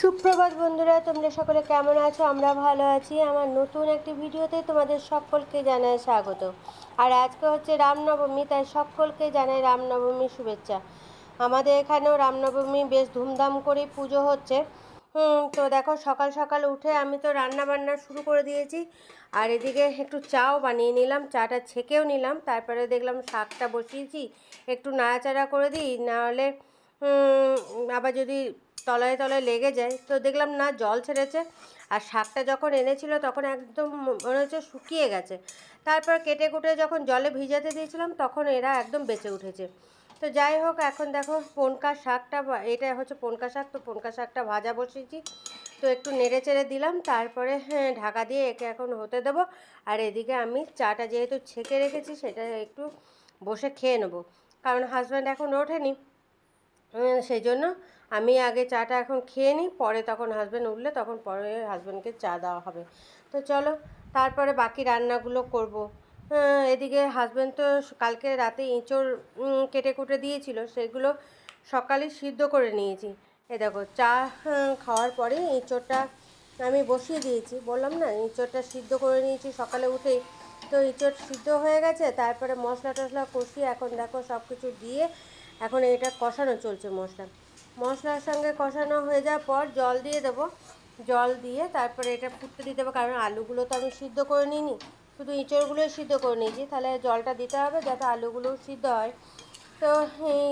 সুপ্রভাত বন্ধুরা, তোমরা সকলে কেমন আছো? আমরা ভালো আছি। আমার নতুন একটি ভিডিওতে তোমাদের সকলকে জানাই স্বাগত। আর আজকে হচ্ছে রামনবমী, তাই সকলকে জানাই রামনবমীর শুভেচ্ছা। আমাদের এখানেও রামনবমী বেশ ধুমধাম করে পুজো হচ্ছে। তো দেখো, সকাল সকাল উঠে আমি তো রান্না বান্না শুরু করে দিয়েছি। আর এদিকে একটু চাও বানিয়ে নিলাম, চাটা ছেঁকেও নিলাম। তারপরে দেখলাম শাকটা বসিয়েছি, একটু নাড়াচাড়া করে দিই। নাহলে আবার যদি তলায় তলায় লেগে যায়। তো দেখলাম না জল ছেড়েছে। আর শাকটা যখন এনেছিল তখন একদম মনে হচ্ছে শুকিয়ে গেছে। তারপর কেটে কুটে যখন জলে ভিজাতে দিয়েছিলাম তখন এরা একদম বেঁচে উঠেছে। তো যাই হোক এখন দেখো পনকা শাকটা এটা হচ্ছে পনকা শাক। তো পনকা শাকটা ভাজা বসিয়েছি। তো একটু নেড়ে চেড়ে দিলাম। তারপরে হ্যাঁ, ঢাকা দিয়ে একে এখন হতে দেবো। আর এদিকে আমি চাটা যেহেতু ছেঁকে রেখেছি সেটা একটু বসে খেয়ে নেব। কারণ হাজব্যান্ড এখন ওঠেনি। সেই জন্য আমি আগে চাটা এখন খেয়ে নিই, পরে তখন হাজব্যান্ড উঠলে তখন পরে হাজব্যান্ডকে চা দেওয়া হবে। তো চলো, তারপরে বাকি রান্নাগুলো করব। এদিকে হাজব্যান্ড তো কালকে রাতে ইঁচড় কেটে কুটে দিয়েছিল, সেগুলো সকালে সিদ্ধ করে নিয়েছি। এ দেখো, চা খাওয়ার পরে ইঁচড়টা আমি বসিয়ে দিয়েছি। বললাম না, ইঁচড়টা সিদ্ধ করে নিয়েছি সকালে উঠেই। তো ইঁচড় সিদ্ধ হয়ে গেছে, তারপরে মশলা টশলা কষিয়ে এখন দেখো সব কিছু দিয়ে এখন এটা কষানো চলছে মশলা। মশলার সঙ্গে কষানো হয়ে যাওয়ার পর জল দিয়ে দেবো। জল দিয়ে তারপরে এটা ফুটতে দিতে হবে, কারণ আলুগুলো তো আমি সিদ্ধ করে নিইনি। শুধু ইঁচড়গুলোই সিদ্ধ করে নিয়েছি, তাহলে জলটা দিতে হবে যাতে আলুগুলোও সিদ্ধ হয়। তো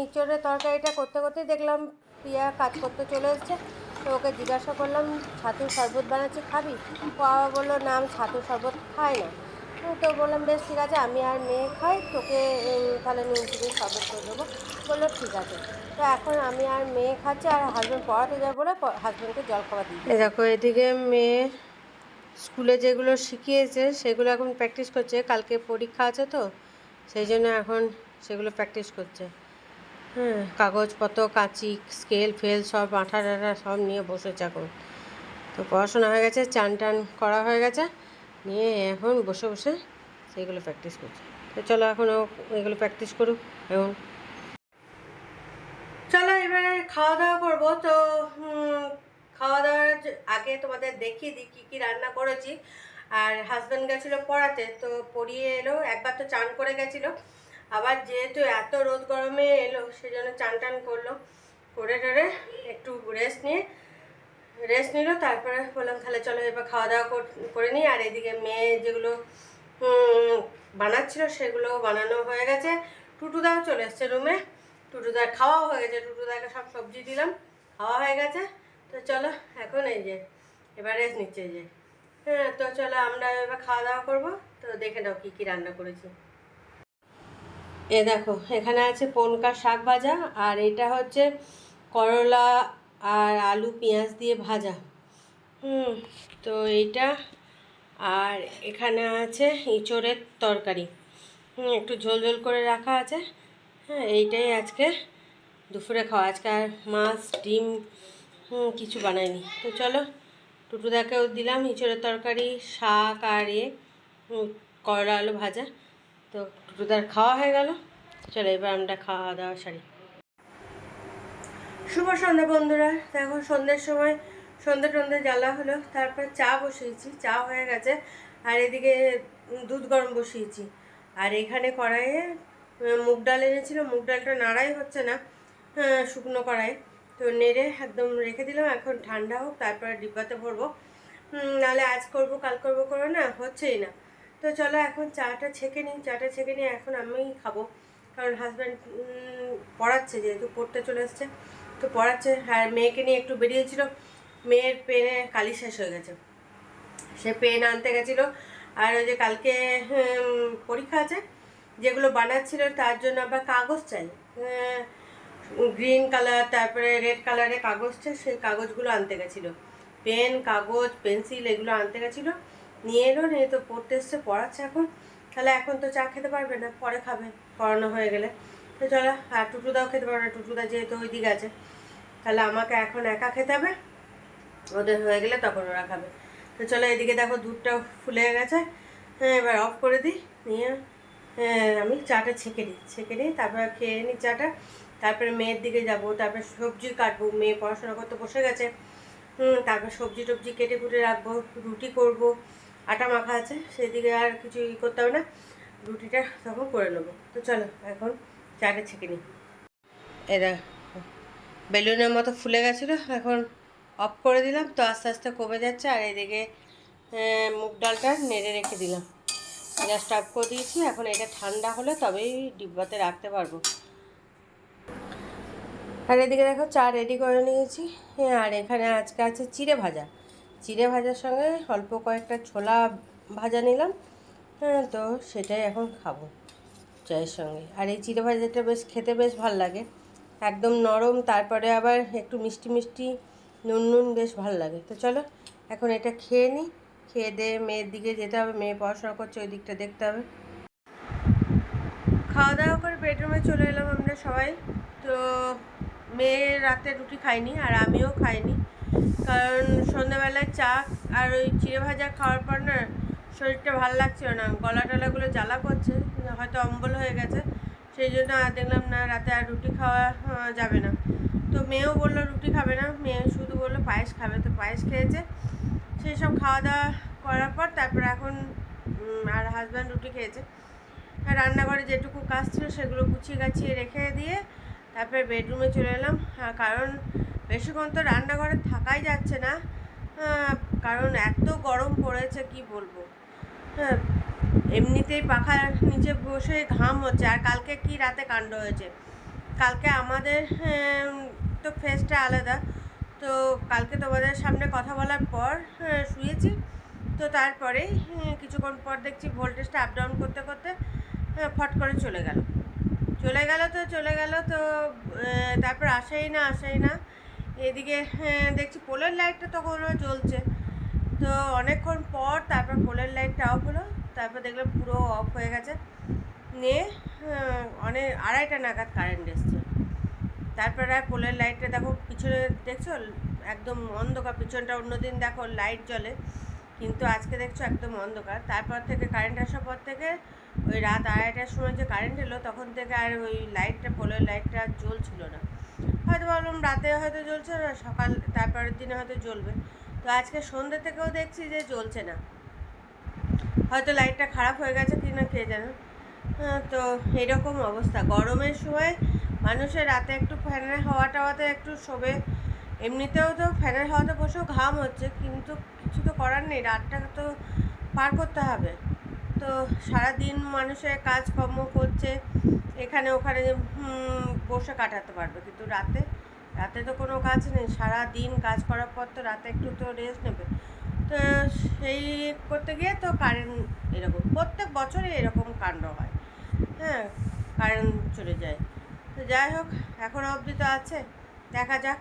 ইঁচড়ের তরকারিটা করতে করতেই দেখলাম প্রিয়া কাজ করতে চলে এসছে। তো ওকে জিজ্ঞাসা করলাম, ছাতুর শরবত বানাচ্ছি, খাবি? আবার বলল, না, আমি ছাতুর শরবত খাই না। তো বললাম, বেশ, ঠিক আছে, আমি আর মেয়ে খাই, তোকে তাহলে নুন চিনি শরবত করে দেবো। বলল, ঠিক আছে। তো এখন আমি আর মেয়ে খাচ্ছি, আর হাজব্যান্ড পড়াতে যাবে বলে হাজব্যান্ডকে জল খাবার দিই দেখো, এদিকে মেয়ে স্কুলে যেগুলো শিখিয়েছে, সেগুলো এখন প্র্যাকটিস করছে। কালকে পরীক্ষা আছে তো, সেই জন্য এখন সেগুলো প্র্যাকটিস করছে। হ্যাঁ কাগজপত্র, কাঁচি স্কেল ফেল সব আঠা টাঠা সব নিয়ে বসেছে এখন। তো পড়াশোনা হয়ে গেছে, চান টান করা হয়ে গেছে। নিয়ে এখন বসে বসে সেইগুলো প্র্যাকটিস করছি। তো চলো এখন এগুলো প্র্যাকটিস করুক এখন চলো এবারে খাওয়া দাওয়া করব। তো খাওয়া দাওয়ার আগে তোমাদের দেখিয়ে দিই কী কী রান্না করেছি। আর হাজব্যান্ড গেছিল পড়াতে, তো পড়িয়ে এলো, একবার তো চান করে গেছিল। আবার যেহেতু এত রোদ গরমে এলো, সেজন্য চান টান করল। করে টরে একটু রেস্ট নিয়ে রেস্ট নিল, তারপরে বললাম, তাহলে চলো এবার খাওয়া দাওয়া কর- নিই। আর এদিকে মেয়ে যেগুলো বানাচ্ছিল সেগুলো বানানো হয়ে গেছে। টুটুদাও চলে এসছে রুমে টুটুদার খাওয়াও হয়ে গেছে। টুটুদাকে সব সবজি দিলাম, খাওয়া হয়ে গেছে। তো চলো, এখন এই যে, এবার রেস্ট নিচ্ছে যে। হ্যাঁ তো চলো আমরা এবার খাওয়া দাওয়া করব। তো দেখে নাও কী কী রান্না করেছি। এ দেখো, এখানে আছে পনকা শাক ভাজা, আর এটা হচ্ছে করলা আর আলু পেঁয়াজ দিয়ে ভাজা। হুম, তো এইটা। আর এখানে আছে ইঁচড়ের তরকারি। হুম, একটু ঝোল ঝোল করে রাখা আছে। হ্যাঁ এইটাই আজকে দুপুরে খাওয়া। আজকে আর মাছ, ডিম কিছু বানাইনি। তো চলো, টুটুদাকেও দিলাম ইঁচড়ের তরকারি, শাক আর এ করলা আলু ভাজা। তো টুটুদার খাওয়া হয়ে গেল। চলো, এবার আমরা খাওয়া দাওয়া সারি। শুভ সন্ধ্যা বন্ধুরা। দেখো সন্ধ্যের সময় সন্ধ্যে টন্ধে জ্বালা হলো, তারপর চা বসিয়েছি, চা হয়ে গেছে, আর এদিকে দুধ গরম বসিয়েছি। আর এখানে কড়াইয়ে মুগ ডাল এনেছিল, মুগ ডালটা নাড়াই হচ্ছে না শুকনো কড়াই তো নেড়ে একদম রেখে দিলাম, এখন ঠান্ডা হোক, তারপরে ডিব্বাতে ভরবো। নাহলে আজ করব, কাল করব, করে না, হচ্ছেই না। তো চলো এখন চাটা ছেঁকে নিই, চাটা ছেঁকে নিয়ে এখন আমিই খাব। কারণ হাজব্যান্ড পড়াচ্ছে, যেহেতু পড়তে চলে এসছে। তো পড়াচ্ছে হ্যাঁ মেয়েকে নিয়ে একটু বেরিয়েছিল। মেয়ের পেনে কালি শেষ হয়ে গেছে। সে পেন আনতে গেছিল। আর ওই যে কালকে পরীক্ষা আছে, যেগুলো বানাচ্ছিল, তার জন্য আবার কাগজ চাই। গ্রিন কালার, তারপরে রেড কালারের কাগজ চাই, সেই কাগজগুলো আনতে গেছিল। পেন, কাগজ, পেন্সিল, এগুলো আনতে গেছিল। নিয়ে এলো, নিয়ে তো পড়তে এসছে, পড়াচ্ছে এখন। তাহলে এখন তো চা খেতে পারবে না, পরে খাবে, পড়ানো হয়ে গেলে। তো চলো, আর টুটুদাও খেতে পারবে না, টুটুদা যেহেতু ওই দিকে আছে। তাহলে আমাকে এখন একা খেতে হবে, ওদের হয়ে গেলে তখন ওরা খাবে। তো চলো, এদিকে দেখো দুধটা ফুলে গেছে। হ্যাঁ এবার অফ করে দিই, নিয়ে হ্যাঁ আমি চাটা ছেঁকে নিই ছেঁকে নিই তারপর খেয়ে নিই চাটা। তারপরে মেয়ের দিকে যাব, তারপরে সবজি কাটবো, মেয়ে পড়াশোনা করতে বসে গেছে। তারপর সবজি টবজি কেটে কুটে রাখব, রুটি করব, আটা মাখা আছে, সেদিকে আর কিছু ই করতে হবে না, রুটিটা তখন করে নেব। তো চলো, এখন চাটা ছেঁকে নিই এরা বেলুনের মতো ফুলে গেছিল, এখন অফ করে দিলাম, তো আস্তে আস্তে কমে যাচ্ছে, আর এদিকে মুগ ডালটা নেড়ে রেখে দিলাম। গ্যাসটা অফ করে দিয়েছি, এখন এটা ঠান্ডা হলে তবেই ডিব্বাতে রাখতে পারব। আর এদিকে দেখো, চা রেডি করে নিয়েছি আর এখানে আজকে আছে চিড়ে ভাজা। চিড়ে ভাজার সঙ্গে অল্প কয়েকটা ছোলা ভাজা নিলাম হ্যাঁ তো সেটাই এখন খাব। চায়ের সঙ্গে। আর এই চিড়ে ভাজাটা বেশ খেতে বেশ ভালো লাগে। একদম নরম, তারপরে আবার একটু মিষ্টি মিষ্টি নুন নুন বেশ ভালো লাগে। তো চলো, এখন এটা খেয়ে নিই খেয়ে দিয়ে মেয়ের দিকে যেতে হবে, মেয়ে পড়াশোনা করছে, ওই দিকটা দেখতে হবে। খাওয়া দাওয়া করে বেডরুমে চলে এলাম আমরা সবাই। তো মেয়ে রাতে রুটি খায়নি আর আমিও খাইনি কারণ সন্ধ্যাবেলায় চা আর ওই চিড়ে ভাজা খাওয়ার পর না শরীরটা ভালো লাগছিল না। গলা টলাগুলো জ্বালা করছে হয়তো অম্বল হয়ে গেছে। সেই জন্য আর দেখলাম না রাতে আর রুটি খাওয়া যাবে না। তো মেয়েও বলল রুটি খাবে না। মেয়ে শুধু বলল পায়েস খাবে। তো পায়েস খেয়েছে। সেই সব খাওয়া দাওয়া করার পর তারপর এখন আর হাজব্যান্ড রুটি খেয়েছে। আর রান্নাঘরে যেটুকু কাজ ছিল সেগুলো গুছিয়ে গাছিয়ে রেখে দিয়ে তারপরে বেডরুমে চলে এলাম। হ্যাঁ, কারণ বেশিক্ষণ তো রান্নাঘরে থাকাই যাচ্ছে না। কারণ এত গরম পড়েছে কি বলব? হ্যাঁ এমনিতেই পাখার নিচে বসে ঘাম হচ্ছে। আর কালকে কি রাতে কাণ্ড হয়েছে? কালকে আমাদের হ্যাঁ, তো ফেসটা আলাদা। তো কালকে তোমাদের সামনে কথা বলার পর হ্যাঁ, শুয়েছি। তো তারপরেই হ্যাঁ, কিছুক্ষণ পর দেখছি ভোল্টেজটা আপ ডাউন করতে করতে ফট করে চলে গেল। চলে গেল তো চলে গেল তো তারপর আসেই না আসেই না। এদিকে দেখছি পোলের লাইটটা তখনও জ্বলছে। তো অনেকক্ষণ পর তারপর পোলের লাইটটা অফ হলো, তারপর দেখলাম পুরো অফ হয়ে গেছে। নিয়ে অনেক আড়াইটা নাগাদ কারেন্ট এসছে। তারপরে আর পোলের লাইটটা দেখো, পিছনে দেখছ? একদম অন্ধকার, পিছনটা অন্যদিন দেখো লাইট জ্বলে। কিন্তু আজকে দেখছ একদম অন্ধকার। তারপর থেকে কারেন্ট আসার পর থেকে ওই রাত আড়াইটার সময় যে কারেন্ট এলো, তখন থেকে আর ওই লাইটটা পোলের লাইটটা জ্বলছিল না। হয়তো ভাবলাম রাতে হয়তো জ্বলছে না, সকাল, তারপরের দিনে হয়তো জ্বলবে। তো আজকে সন্ধ্যে থেকেও দেখছি যে জ্বলছে না। হয়তো লাইটটা খারাপ হয়ে গেছে কি না কে জানো। হ্যাঁ, তো এরকম অবস্থা। গরমের সময় মানুষের রাতে একটু ফ্যানের হাওয়া টাওয়াতে একটু শোবে। এমনিতেও তো ফ্যানের হাওয়াতে বসেও ঘাম হচ্ছে কিন্তু কিছু তো করার নেই। রাতটা তো পার করতে হবে। তো সারাদিন মানুষের কাজকর্ম করছে এখানে ওখানে বসে কাটাতে পারবে। কিন্তু রাতে রাতে তো কোনো কাজ নেই সারা দিন কাজ করার পর তো রাতে একটু তো রেস্ট নেবে। তো সেই করতে গিয়ে তো কারেন্ট এরকম, প্রত্যেক বছরই এরকম কাণ্ড হয়। হ্যাঁ কারেন্ট চলে যায়। তো যাই হোক, এখন অবধি তো আছে, দেখা যাক।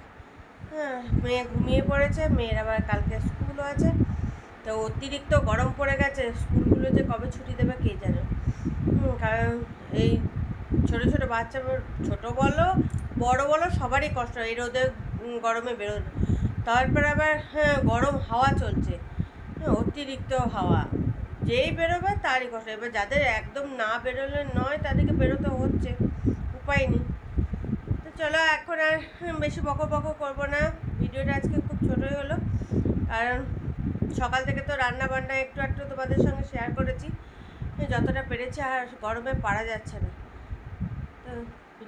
হ্যাঁ মেয়ে ঘুমিয়ে পড়েছে, মেয়ের আবার কালকে স্কুলও আছে। তো অতিরিক্ত গরম পড়ে গেছে স্কুলগুলো যে কবে ছুটি দেবে কে জানে। কারণ এই ছোট ছোট বাচ্চা ছোট বলো বড় বলো সবারই কষ্ট এই রোদে গরমে বেরোনো। তারপর আবার হ্যাঁ গরম হাওয়া চলছে। হ্যাঁ অতিরিক্ত হাওয়া। যেই বেরোবে তারই কষ্ট এবার যাদের একদম না বেরোলে নয়, তাদেরকে বেরোতে হচ্ছে। উপায় নেই। তো চলো, এখন আর বেশি বকো বকো করব না। ভিডিওটা আজকে খুব ছোটোই হলো। কারণ সকাল থেকে তো রান্না বান্না একটু একটু তোমাদের সঙ্গে শেয়ার করেছি। যতটা পেরেছি আর গরমে পারা যাচ্ছে না। তো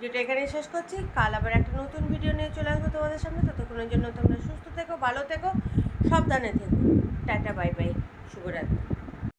ভিডিওটা এখানেই শেষ করছি। কাল আবার একটা নতুন ভিডিও নিয়ে চলে আসব তোমাদের সামনে। ততক্ষণের জন্য তোমরা সুস্থ থেকো, ভালো থেকো, সাবধানে থেকো। টাটা, বাই বাই, শুভরাত্রি।